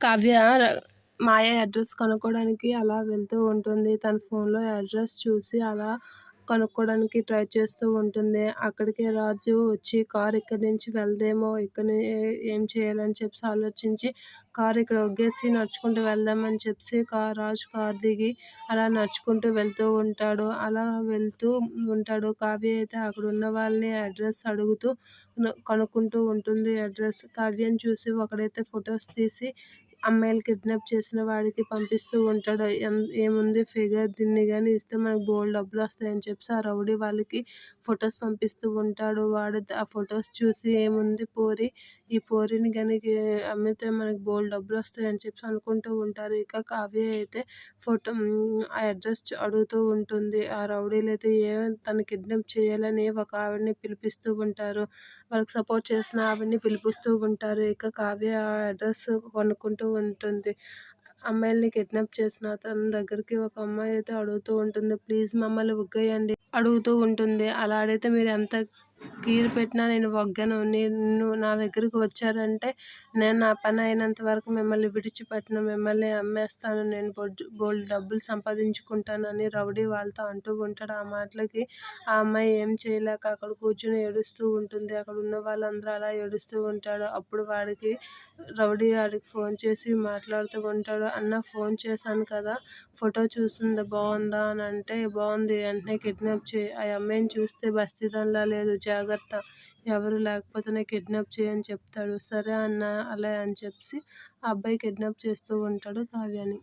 కావ్య మాయ address కనుక్కోవడానికి అలా వెళ్తూ ఉంటుంది. తన ఫోన్లో అడ్రస్ చూసి అలా కనుక్కోవడానికి ట్రై చేస్తూ ఉంటుంది. అక్కడికి రాజు వచ్చి కార్ ఇక్కడి నుంచి వెళ్దేమో ఇక్కడ ఏం చేయాలని చెప్పి ఆలోచించి కార్ ఇక్కడ ఒగ్గేసి నడుచుకుంటూ వెళ్దామని చెప్పి కార్ రాజు కార్ దిగి అలా నడుచుకుంటూ వెళ్తూ ఉంటాడు. అలా వెళ్తూ ఉంటాడు. కావ్య అయితే అక్కడ ఉన్న వాళ్ళని అడ్రస్ అడుగుతూ కనుక్కుంటూ ఉంటుంది. అడ్రస్ కావ్యని చూసి ఒకడైతే ఫొటోస్ తీసి అమ్మాయిలు కిడ్నాప్ చేసిన వాడికి పంపిస్తూ ఉంటాడు. ఏముంది ఫిగర్ దీన్ని కానీ ఇస్తే మనకు బోల్డ్ డబ్బులు వస్తాయని చెప్పి ఆ రౌడీ వాళ్ళకి ఫొటోస్ పంపిస్తూ ఉంటాడు. వాడు ఆ ఫొటోస్ చూసి ఏముంది పోరి ఈ పోరిని కనుక అమ్మితే మనకి బోల్డ్ డబ్బులు వస్తాయని చెప్పి అనుకుంటూ ఉంటారు. ఇక కావ్య అయితే ఫోటో ఆ అడ్రస్ అడుగుతూ ఉంటుంది. ఆ రౌడీలు అయితే ఏ తను కిడ్నాప్ చేయాలని ఒక ఆవిడని పిలిపిస్తూ ఉంటారు. వాళ్ళకి సపోర్ట్ చేసిన ఆవిడని పిలిపిస్తూ ఉంటారు. ఇక కావ్య ఆ అడ్రస్ కొనుక్కుంటూ ఉంటుంది. అమ్మాయిల్ని కిడ్నాప్ చేసిన అతని దగ్గరికి ఒక అమ్మాయి అయితే అడుగుతూ ఉంటుంది ప్లీజ్ మమ్మల్ని ఉగ్గేయండి. అడుగుతూ ఉంటుంది. అలా అడిగితే మీరు ఎంత గీరు పెట్టినా నేను వగ్గను నేను నా దగ్గరికి వచ్చారంటే నేను నా పని అయినంత వరకు మిమ్మల్ని విడిచిపెట్టను. మిమ్మల్ని అమ్మేస్తాను. నేను బోల్డ్ డబ్బులు సంపాదించుకుంటానని రౌడీ వాళ్ళతో అంటూ ఉంటాడు. ఆ మాటలకి ఆ అమ్మాయి ఏం చేయలేక అక్కడ కూర్చుని ఏడుస్తూ ఉంటుంది. అక్కడ ఉన్న వాళ్ళందరూ అలా ఏడుస్తూ ఉంటాడు. అప్పుడు వాడికి రౌడీ వాడికి ఫోన్ చేసి మాట్లాడుతూ ఉంటాడు. అన్న ఫోన్ చేశాను కదా. ఫోటో చూసింది బాగుందా? అని అంటే బాగుంది. వెంటనే కిడ్నాప్ చేయి. ఆ అమ్మాయిని చూస్తే బస్తీదంలా లేదు. జాగ్రత్త. ఎవరు లేకపోతేనే కిడ్నాప్ చేయని చెప్తాడు. సరే అన్న అలా అని చెప్పి ఆ అబ్బాయి కిడ్నాప్ చేస్తూ ఉంటాడు కావ్యని.